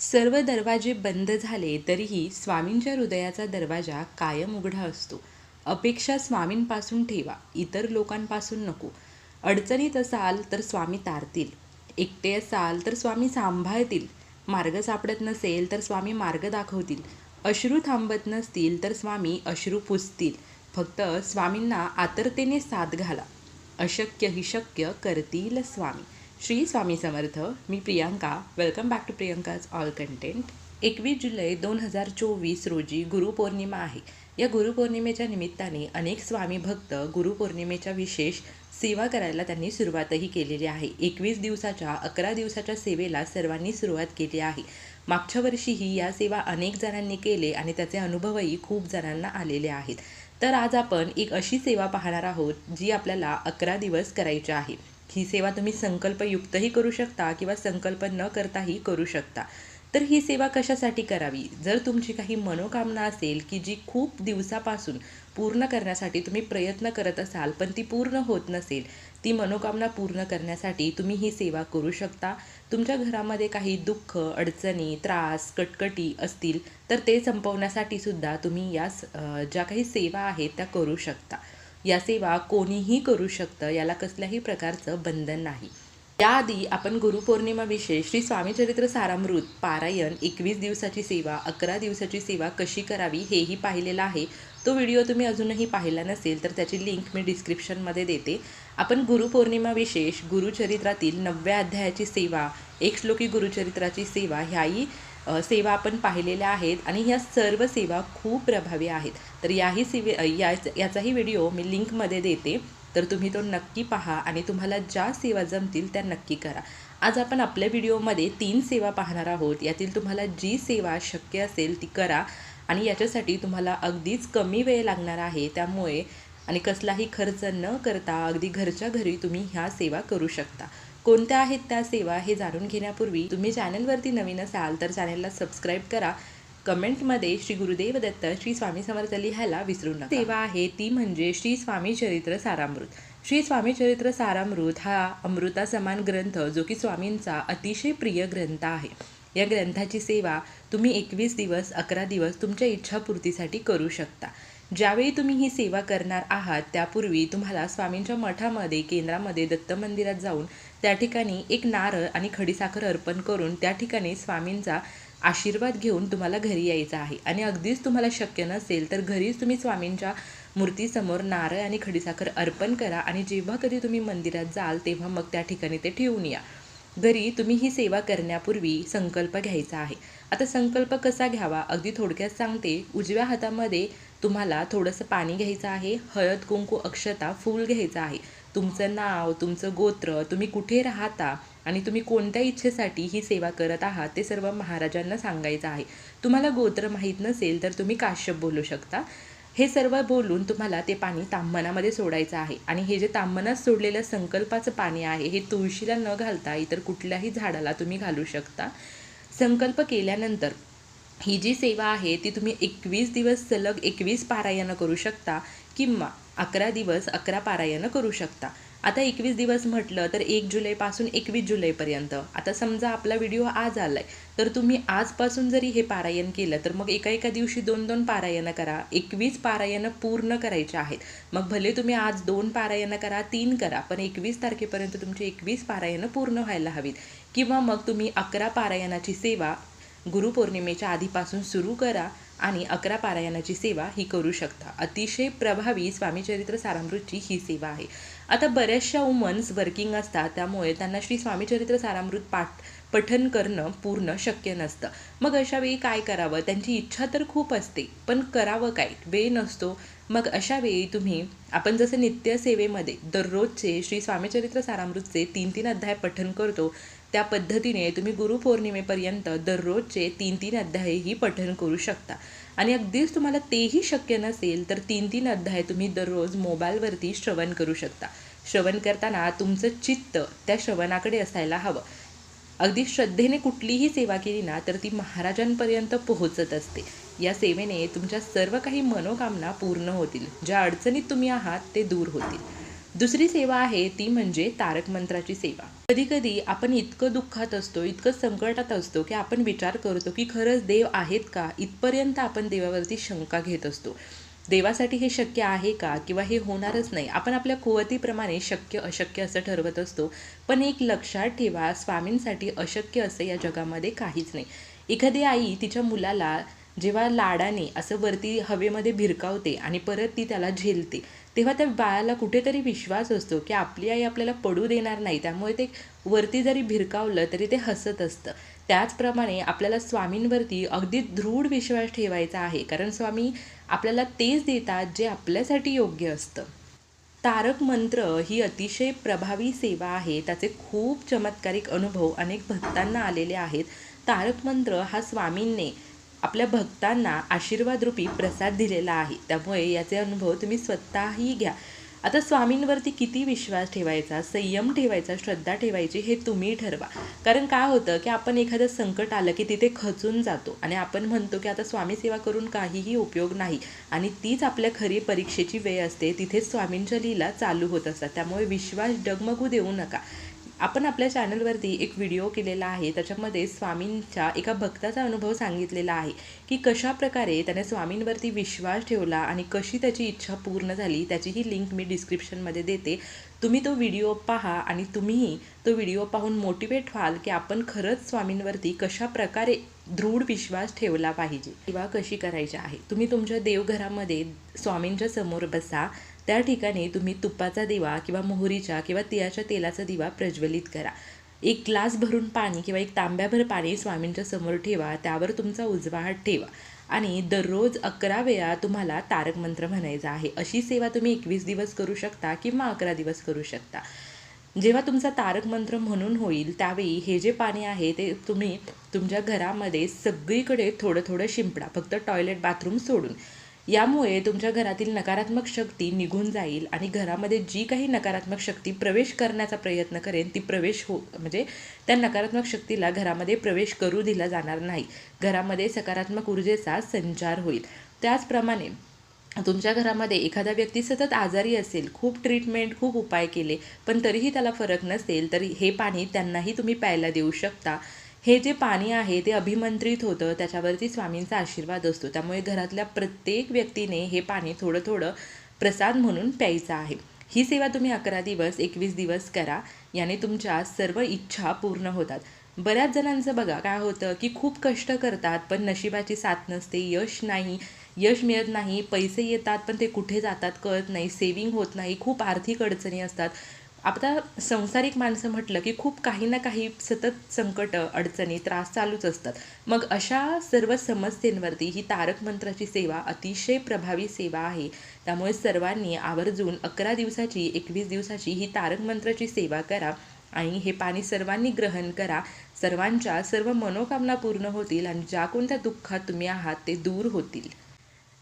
सर्व दरवाजे बंद झाले तरीही स्वामींच्या हृदयाचा दरवाजा कायम उघडा असतो. अपेक्षा स्वामींपासून ठेवा इतर लोकांपासून नको. अडचणीत असाल तर स्वामी तारतील. एकटे असाल तर स्वामी सांभाळतील. मार्ग सापडत नसेल तर स्वामी मार्ग दाखवतील. अश्रू थांबत नसतील तर स्वामी अश्रू पुसतील. फक्त स्वामींना आतरतेने साथ घाला. अशक्य ही शक्य करतील स्वामी. श्री स्वामी समर्थ मी Priyanka. Welcome back to Priyanka's all content एकवीस जुलै दोन हजार चोवीस रोजी गुरुपौर्णिमा आहे. या गुरुपौर्णिमेच्या निमित्ताने अनेक स्वामी भक्त गुरुपौर्णिमेच्या विशेष सेवा करायला त्यांनी सुरुवातही केलेली आहे. एकवीस दिवसाच्या अकरा दिवसाच्या सेवेला सर्वांनी सुरुवात केली आहे. मागच्या वर्षीही या सेवा अनेक जणांनी केले आणि त्याचे अनुभवही खूप जणांना आलेले आहेत. तर आज आपण एक अशी सेवा पाहणार आहोत जी आपल्याला अकरा दिवस करायची आहे. ही सेवा तुम्ही संकल्पयुक्तही करू शकता किंवा संकल्प न करताही करू शकता. तर ही सेवा कशासाठी करावी? जर तुमची काही मनोकामना असेल की जी खूप दिवसापासून पूर्ण करण्यासाठी तुम्ही प्रयत्न करत असाल पण ती पूर्ण होत नसेल ती मनोकामना पूर्ण करण्यासाठी तुम्ही ही सेवा करू शकता. तुमच्या घरामध्ये काही दुःख अडचणी त्रास कटकटी असतील तर ते संपवण्यासाठी सुद्धा तुम्ही या ज्या काही सेवा आहेत त्या करू शकता. या सेवा कोणीही करू शकतं याला कसल्याही प्रकारचं बंधन नाही. त्याआधी आपण गुरुपौर्णिमाविषयी श्री स्वामीचरित्र सारामृत पारायण एकवीस दिवसाची सेवा अकरा दिवसाची सेवा कशी करावी हेही पाहिलेलं आहे. तो व्हिडिओ तुम्ही अजूनही पाहिला नसेल तर त्याची लिंक मी डिस्क्रिप्शनमध्ये देते. आपण गुरुपौर्णिमा विशेष गुरुचरित्रातील नवव्या अध्यायाची सेवा एक श्लोकी गुरुचरित्राची सेवा ह्याही सेवा आपण पाहिलेल्या आहेत आणि ह्या सर्व सेवा खूप प्रभावी आहेत. तर याही सेवे या याचाही व्हिडिओ मी लिंकमध्ये देते. तर तुम्ही तो नक्की पहा आणि तुम्हाला ज्या सेवा जमतील त्या नक्की करा. आज आपण आपल्या व्हिडिओमध्ये तीन सेवा पाहणार आहोत. यातील तुम्हाला जी सेवा शक्य असेल ती करा आणि याच्यासाठी तुम्हाला अगदीच कमी वेळ लागणार आहे. त्यामुळे आणि कसलाही खर्च न करता अगदी घरच्या घरी तुम्ही ह्या सेवा करू शकता. कोणत्या आहेत त्या सेवा हे जाणून घेण्यापूर्वी तुम्ही चॅनलवरती नवीन असाल तर चॅनलला सबस्क्राईब करा. कमेंटमध्ये श्री गुरुदेव दत्त श्री स्वामी समर्थ लिहायला विसरू नका. सेवा आहे ती म्हणजे श्री स्वामी चरित्र सारामृत. श्री स्वामी चरित्र सारामृत हा अमृता समान ग्रंथ जो की स्वामींचा अतिशय प्रिय ग्रंथ आहे. या ग्रंथाची सेवा तुम्ही एकवीस दिवस अकरा दिवस तुमच्या इच्छापूर्तीसाठी करू शकता. ज्यावेळी तुम्ही ही सेवा करणार आहात त्यापूर्वी तुम्हाला स्वामींच्या मठामध्ये केंद्रामध्ये दत्त मंदिरात जाऊन त्या ठिकाणी एक नारळ आणि खडीसाखर अर्पण करून त्या ठिकाणी स्वामींचा आशीर्वाद घेऊन तुम्हाला घरी यायचं आहे. आणि अगदीच तुम्हाला शक्य नसेल तर घरीच तुम्ही स्वामींच्या मूर्तीसमोर नारळ आणि खडीसाखर अर्पण करा आणि जेव्हा कधी तुम्ही मंदिरात जाल तेव्हा मग त्या ठिकाणी ते ठेवून या. घरी तुम्ही ही सेवा करण्यापूर्वी संकल्प घ्यायचा आहे. आता संकल्प कसा घ्यावा? अगदी थोडक्यात सांगते. उजव्या हातामध्ये तुम्हाला थोडंसं पाणी घ्यायचं आहे हळद कुंकू अक्षता फूल घ्यायचं आहे. तुमचं नाव तुमचं गोत्र तुम्ही कुठे राहता आणि तुम्ही कोणत्या इच्छेसाठी ही सेवा करत आहात ते सर्व महाराजांना सांगायचं आहे. तुम्हाला गोत्र माहीत नसेल तर तुम्ही काश्यप बोलू शकता. हे सर्व बोलून तुम्हाला ते पाणी तांबनामध्ये सोडायचं आहे. आणि हे जे तांबनात सोडलेलं संकल्पाचं पाणी आहे हे तुळशीला न घालता इतर कुठल्याही झाडाला तुम्ही घालू शकता. संकल्प केल्यानंतर ही जी सेवा आहे ती तुम्ही एकवीस दिवस सलग एकवीस पारायणं करू शकता किंवा अकरा दिवस अकरा पारायणं करू शकता. आता एकवीस दिवस म्हटलं तर एक जुलैपासून एकवीस जुलैपर्यंत. आता समजा आपला व्हिडिओ आज आला आहे तर तुम्ही आजपासून जरी हे पारायण केलं तर मग एका एका दिवशी दोन दोन पारायणं करा. एकवीस पारायणं पूर्ण करायचे आहेत. मग भले तुम्ही आज दोन पारायणं करा तीन करा पण एकवीस तारखेपर्यंत तुमची एकवीस पारायणं पूर्ण व्हायला हवीत. किंवा मग तुम्ही अकरा पारायणाची सेवा गुरुपौर्णिमेच्या आधीपासून सुरू करा आणि अकरा पारायणाची सेवा ही करू शकता. अतिशय प्रभावी स्वामीचरित्र सारामृतची ही सेवा आहे. आता बऱ्याचशा वुमन्स वर्किंग असतात त्यामुळे त्यांना श्री स्वामीचरित्र सारामृत पाठ पठन करणं पूर्ण शक्य नसतं. मग अशा वेळी काय करावं? त्यांची इच्छा तर खूप असते पण करावं काय? वेळ नसतो. मग अशा वेळी तुम्ही आपण जसं नित्यसेवेमध्ये दररोजचे श्री स्वामीचरित्र सारामृतचे तीन तीन अध्याय पठन करतो त्या पद्धतीने तुम्ही गुरुपौर्णिमेपर्यंत दररोजचे तीन तीन अध्यायही पठन करू शकता. आणि अगदीच तुम्हाला तेही शक्य नसेल तर तीन तीन अध्याय तुम्ही दररोज मोबाईलवरती श्रवण करू शकता. श्रवण करताना तुमचं चित्त त्या श्रवणाकडे असायला हवं. अगदी श्रद्धेने कुठलीही सेवा केली ना तर ती महाराजांपर्यंत पोहोचत असते. या सेवेने तुमच्या सर्व काही मनोकामना पूर्ण होतील. ज्या अडचणीत तुम्ही आहात ते दूर होतील. दुसरी सेवा आहे ती म्हणजे तारक मंत्राची सेवा. कधी कधी आपण इतकं दुःखात असतो इतकं संकटात असतो की आपण विचार करतो की खरंच देव आहेत का? इथपर्यंत आपण देवावरती शंका घेत असतो. देवासाठी हे शक्य आहे का? किंवा हे होणारच नाही. आपण आपल्या कुवतीप्रमाणे शक्य अशक्य असं ठरवत असतो. पण एक लक्षात ठेवा स्वामींसाठी अशक्य असं या जगामध्ये काहीच नाही. एखादी आई तिच्या मुलाला जेव्हा लाडाने असं वरती हवेमध्ये भिरकावते आणि परत ती त्याला झेलते तेव्हा त्या बाळाला कुठेतरी विश्वास असतो की आपली आई आपल्याला पडू देणार नाही. त्यामुळे ते वरती जरी भिरकावलं तरी ते हसत असतं. त्याचप्रमाणे आपल्याला स्वामींवरती अगदी दृढ विश्वास ठेवायचा आहे. कारण स्वामी आपल्याला तेच देतात जे आपल्यासाठी योग्य असतं. तारक मंत्र ही अतिशय प्रभावी सेवा आहे. त्याचे खूप चमत्कारिक अनुभव अनेक भक्तांना आलेले आहेत. तारक मंत्र हा स्वामींनी आपल्या भक्तांना आशीर्वादरूपी प्रसाद दिलेला आहे. त्यामुळे याचे अनुभव तुम्ही स्वतःही घ्या. आता स्वामींवरती किती विश्वास ठेवायचा संयम ठेवायचा श्रद्धा ठेवायची हे तुम्ही ठरवा. कारण काय होतं की आपण एखादं संकट आलं की तिथे खचून जातो आणि आपण म्हणतो की आता स्वामी सेवा करून काहीही उपयोग नाही आणि तीच आपल्या खरी परीक्षेची वेळ असते तिथेच स्वामींच्या लीला चालू होत असतात. त्यामुळे विश्वास डगमगू देऊ नका. आपण आपल्या चॅनलवरती एक व्हिडिओ केलेला आहे. त्याच्यामध्ये स्वामींच्या एका भक्ताचा अनुभव सांगितलेला आहे की कशा प्रकारे त्याने स्वामींवरती विश्वास ठेवला आणि कशी त्याची इच्छा पूर्ण झाली त्याचीही लिंक मी डिस्क्रिप्शनमध्ये देते. तुम्ही तो व्हिडिओ पहा आणि तुम्हीही तो व्हिडिओ पाहून मोटिवेट व्हाल की आपण खरंच स्वामींवरती कशा प्रकारे दृढ विश्वास ठेवला पाहिजे. किंवा कशी करायची आहे? तुम्ही तुमच्या देवघरामध्ये स्वामींच्या समोर बसा. त्या ठिकाणी तुम्ही तुपाचा दिवा किंवा मोहरीच्या किंवा तिळाच्या तेलाचा दिवा प्रज्वलित करा. एक ग्लास भरून पाणी किंवा एक तांब्याभर पाणी स्वामींच्या समोर ठेवा त्यावर तुमचा उजवा हात ठेवा. आणि दररोज अकरा वेळा तुम्हाला तारक मंत्र म्हणायचा आहे. अशी सेवा तुम्ही एकवीस दिवस करू शकता किंवा अकरा दिवस करू शकता. जेव्हा तुमचा तारक मंत्र म्हणून होईल त्यावेळी हे जे पाणी आहे ते तुम्ही तुमच्या घरामध्ये सगळीकडे थोडं थोडं शिंपडा फक्त टॉयलेट बाथरूम सोडून. यामुळे तुमच्या घरातील नकारात्मक शक्ती निघून जाईल आणि घरामध्ये जी काही नकारात्मक शक्ती प्रवेश करण्याचा प्रयत्न करेन ती प्रवेश हो म्हणजे त्या नकारात्मक शक्तीला घरामध्ये प्रवेश करू दिला जाणार नाही. घरामध्ये सकारात्मक ऊर्जेचा संचार होईल. त्याचप्रमाणे तुमच्या घरामध्ये एखादा व्यक्ती सतत आजारी असेल खूप ट्रीटमेंट खूप उपाय केले पण तरीही त्याला फरक नसेल तरी हे पाणी त्यांनाही तुम्ही प्यायला देऊ शकता. हे जे पाणी आहे ते अभिमंत्रित होतं त्याच्यावरती स्वामींचा आशीर्वाद असतो. त्यामुळे घरातल्या प्रत्येक व्यक्तीने हे पाणी थोडं थोडं प्रसाद म्हणून प्यायचं आहे. ही सेवा तुम्ही अकरा दिवस एकवीस दिवस करा. याने तुमच्या सर्व इच्छा पूर्ण होतात. बऱ्याच जणांचं बघा काय होतं की खूप कष्ट करतात पण नशिबाची साथ नसते यश नाही यश मिळत नाही पैसे येतात पण ते कुठे जातात कळत नाही सेविंग होत नाही खूप आर्थिक अडचणी असतात. आता संसारिक माणसं म्हटलं की खूप काही ना काही सतत संकट अडचणी त्रास चालूच असतात. मग अशा सर्व समस्येंवरती ही तारक मंत्राची सेवा अतिशय प्रभावी सेवा आहे. त्यामुळे सर्वांनी आवर्जून अकरा दिवसाची एकवीस दिवसाची ही तारक मंत्राची सेवा करा आणि हे पाणी सर्वांनी ग्रहण करा. सर्वांच्या सर्व मनोकामना पूर्ण होतील आणि ज्या कोणत्या दुःखात तुम्ही आहात ते दूर होतील.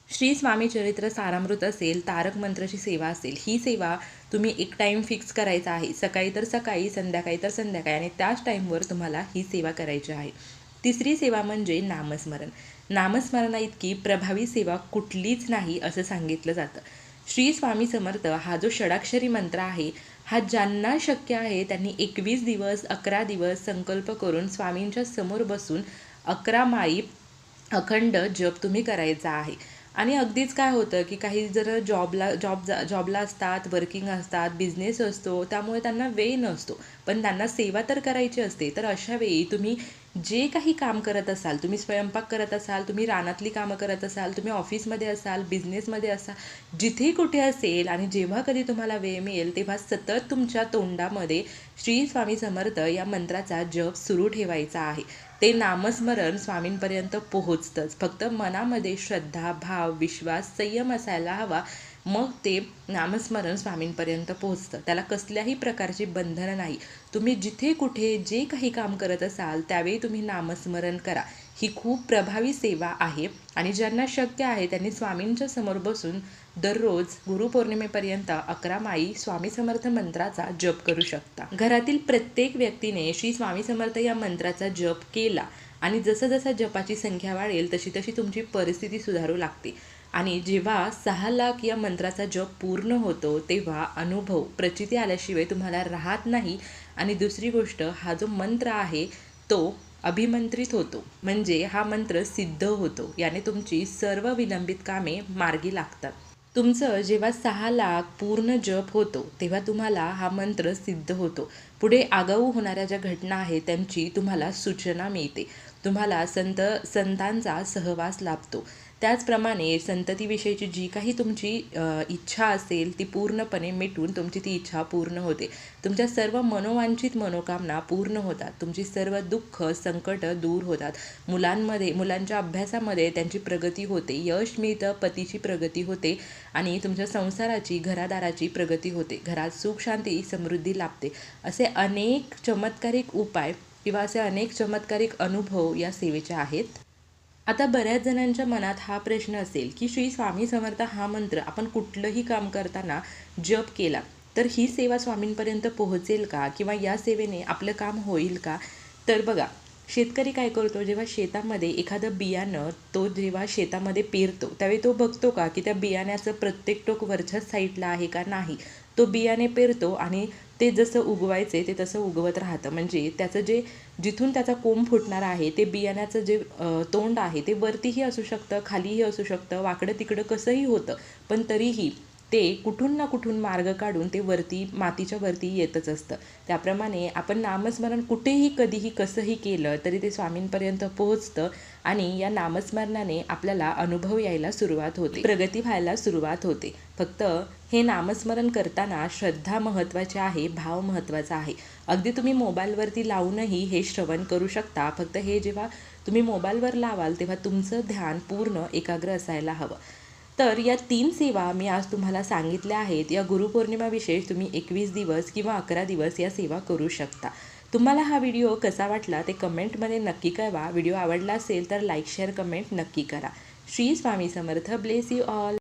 श्री स्वामी चरित्र सारामृत असेल तारक मंत्राची सेवा असेल ही सेवा तुम्ही एक टाईम फिक्स करायचा आहे. सकाळी तर सकाळी संध्याकाळी तर संध्याकाळी आणि त्याच टाईमवर तुम्हाला ही सेवा करायची आहे. तिसरी सेवा म्हणजे नामस्मरण. नामस्मरणा इतकी प्रभावी सेवा कुठलीच नाही असं सांगितलं जातं. श्री स्वामी समर्थ हा जो षडाक्षरी मंत्र आहे हा ज्यांना शक्य आहे त्यांनी एकवीस दिवस अकरा दिवस संकल्प करून स्वामींच्या समोर बसून अकरा माळी अखंड जप तुम्ही करायचा आहे. आणि अगदीच काय होतं की काही जर जॉबला जॉब जा जॉबला असतात वर्किंग असतात बिझनेस असतो त्यामुळे त्यांना वेळ नसतो. पण त्यांना सेवा तर करायची असते. तर अशा वेळी तुम्ही जे काही काम करत असाल तुम्ही स्वयंपाक करत असाल तुम्ही रानातली कामं करत असाल तुम्ही ऑफिसमध्ये असाल बिझनेसमध्ये असाल जिथे कुठे असेल आणि जेव्हा कधी तुम्हाला वेळ मिळेल तेव्हा सतत तुमच्या तोंडामध्ये श्री स्वामी समर्थ या मंत्राचा जप सुरू ठेवायचा आहे. ते नामस्मरण स्वामींपर्यंत पोहोचतंच. फक्त मनामध्ये श्रद्धा भाव विश्वास संयम असायला हवा मग ते नामस्मरण स्वामींपर्यंत पोहोचतं. त्याला कसल्याही प्रकारची बंधनं नाही. तुम्ही जिथे कुठे जे काही काम करत असाल त्यावेळी तुम्ही नामस्मरण करा. ही खूप प्रभावी सेवा आहे आणि ज्यांना शक्य आहे त्यांनी स्वामींच्या समोर बसून दररोज गुरुपौर्णिमेपर्यंत अकरा माई स्वामी समर्थ मंत्राचा जप करू शकता. घरातील प्रत्येक व्यक्तीने श्री स्वामी समर्थ या मंत्राचा जप केला आणि जसं जसं जपाची संख्या वाढेल तशी तशी तुमची परिस्थिती सुधारू लागते. आणि जेव्हा सहा लाख या मंत्राचा जप पूर्ण होतो तेव्हा अनुभव प्रचिती आल्याशिवाय तुम्हाला राहत नाही. आणि दुसरी गोष्ट हा जो मंत्र आहे तो अभिमंत्रित होतो. म्हणजे हा मंत्र सिद्ध होतो. याने तुमची सर्व विलंबित कामे मार्गी लागतात. तुमचं जेव्हा सहा लाख पूर्ण जप होतो तेव्हा तुम्हाला हा मंत्र सिद्ध होतो. पुढे आगाऊ होणाऱ्या ज्या घटना आहेत त्यांची तुम्हाला सूचना मिळते. तुम्हाला संत संतांचा सहवास लाभतो. त्याचप्रमाणे संततीविषयीची जी काही तुमची इच्छा असेल ती पूर्णपणे मिटून तुमची ती इच्छा पूर्ण होते. तुमच्या सर्व मनोवांछित मनोकामना पूर्ण होतात. तुमची सर्व दुःख संकट दूर होतात. मुलांमध्ये मुलांच्या अभ्यासामध्ये त्यांची प्रगती होते. यश मिळतं पतीची प्रगती होते आणि तुमच्या संसाराची घरादाराची प्रगती होते. घरात सुख शांती समृद्धी लाभते. असे अनेक चमत्कारिक उपाय किंवा असे अनेक चमत्कारिक अनुभव या सेवेचे आहेत. आता बऱ्याच जणांच्या मनात हा प्रश्न असेल की श्री स्वामी समर्थ हा मंत्र आपण कुठलंही काम करताना जप केला तर ही सेवा स्वामींपर्यंत पोहोचेल का? किंवा या सेवेने आपलं काम होईल का? तर बघा शेतकरी काय करतो जेव्हा शेतामध्ये एखादं बियाणं तो जेव्हा शेतामध्ये पेरतो त्यावेळी तो बघतो का की त्या बियाण्याचं प्रत्येक टोक वरच्याच साईडला आहे का नाही? तो बियाणे पेरतो आणि ते जसं उगवायचे ते तसं उगवत राहतं. म्हणजे त्याचं जे जिथून त्याचा कोंब फुटणार आहे ते बियाण्याचं जे तोंड आहे ते वरतीही असू शकतं खालीही असू शकतं वाकडं तिकडं कसंही होतं. पण तरीही ते कुठून ना कुठून मार्ग काढून ते वरती मातीच्या वरती येतच असतं. त्याप्रमाणे आपण नामस्मरण कुठेही कधीही कसंही केलं तरी ते स्वामींपर्यंत पोहोचतं आणि या नामस्मरणाने आपल्याला अनुभव यायला सुरुवात होते. प्रगती व्हायला सुरुवात होते. फक्त हे नामस्मरण करताना श्रद्धा महत्त्वाची आहे भाव महत्त्वाचा आहे. अगदी तुम्ही मोबाईलवरती लावूनही हे श्रवण करू शकता. फक्त हे जेव्हा तुम्ही मोबाईलवर लावाल तेव्हा तुमचं ध्यान पूर्ण एकाग्र असायला हवं. तर या तीन सेवा मी आज तुम्हाला सांगितल्या आहेत. या गुरुपौर्णिमाविषयी तुम्ही एकवीस दिवस किंवा अकरा दिवस या सेवा करू शकता. तुम्हाला हा व्हिडिओ कसा वाटला ते कमेंटमध्ये नक्की कळवा. व्हिडिओ आवडला असेल तर लाईक शेअर कमेंट नक्की करा. Shri Swami Samarth. Bless you all